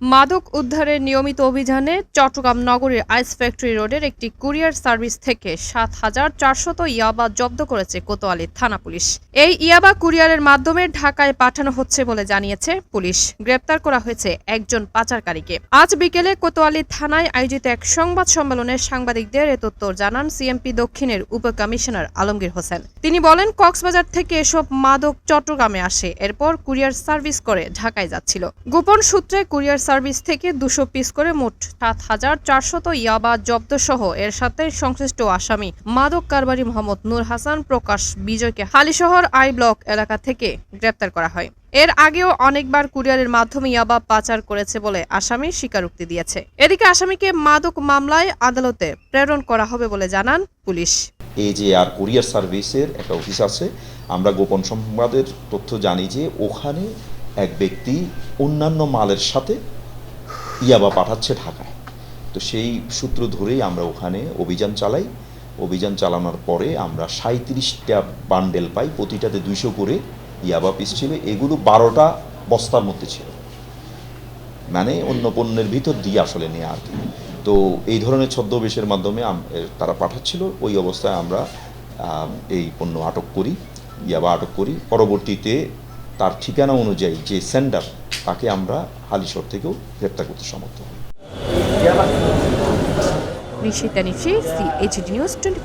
মাদক উদ্ধারের নিয়মিত অভিযানে চট্টগ্রাম নগরীর আইস ফ্যাক্টরি রোডের একটি কুরিয়ার সার্ভিস থেকে সাত হাজার চারশত ইয়াবা জব্দ করেছে কোতোয়ালি থানা পুলিশ। এই ইয়াবা কুরিয়ারের মাধ্যমে ঢাকায় পাঠানো হচ্ছে বলে জানিয়েছে পুলিশ। গ্রেপ্তার করা হয়েছে একজন পাচারকারীকে। আজ বিকেলে কোতোয়ালি থানায় আয়োজিত এক সংবাদ সম্মেলনে সাংবাদিকদের এ তথ্য জানান সিএমপি দক্ষিণের উপকমিশনার আলমগীর হোসেন। তিনি বলেন, কক্সবাজার থেকে এসব মাদক চট্টগ্রামে আসে, এরপর কুরিয়ার সার্ভিস করে ঢাকায় যাচ্ছিল। গোপন সূত্রে কুরিয়ার সার্ভিস থেকে দুশো পিস করে মোট সাত হাজার চারশত ইয়াবা জব্দ সহ এর সাথে সংশ্লিষ্ট আসামি মাদক কারবারি মোহাম্মদ নূর হাসান, প্রকাশ বিজয়কে হালিশহর আই ব্লক এলাকা থেকে গ্রেপ্তার করা হয়। এর আগেও অনেকবার কুরিয়ারের মাধ্যমে ইয়াবা পাচার করেছে বলে আসামি স্বীকারোক্তি দিয়েছে। এদিকে আসামিকে মাদক মামলায় আদালতে প্রেরণ করা হবে বলে জানান পুলিশ। এই যে আর কুরিয়ার সার্ভিসের একটা অফিস আছে, আমরা গোপন সংবাদের তথ্য জানি যে ওখানে এক ব্যক্তি অন্যান্য মালের সাথে ইয়াবা পাঠাচ্ছে ঢাকায়। তো সেই সূত্র ধরেই আমরা ওখানে অভিযান চালাই। অভিযান চালানোর পরে আমরা সাঁত্রিশটা বান্ডেল পাই, প্রতিটাতে দুইশো করে ইয়াবা পিস ছিল। এগুলো বারোটা বস্তার মধ্যে ছিল। মানে অন্য পণ্যের ভিতর দিয়ে আসলে নেওয়া আর তো এই ধরনের ছদ্মবেশের মাধ্যমে তারা পাঠাচ্ছিল। ওই অবস্থায় আমরা এই পণ্য আটক করি, ইয়াবা আটক করি। পরবর্তীতে তার ঠিকানা অনুযায়ী যে সেন্ডার তাকে আমরা হালিশর থেকেও গ্রেপ্তার করতে সমর্থ হই। Rishita Nishi C H news twenty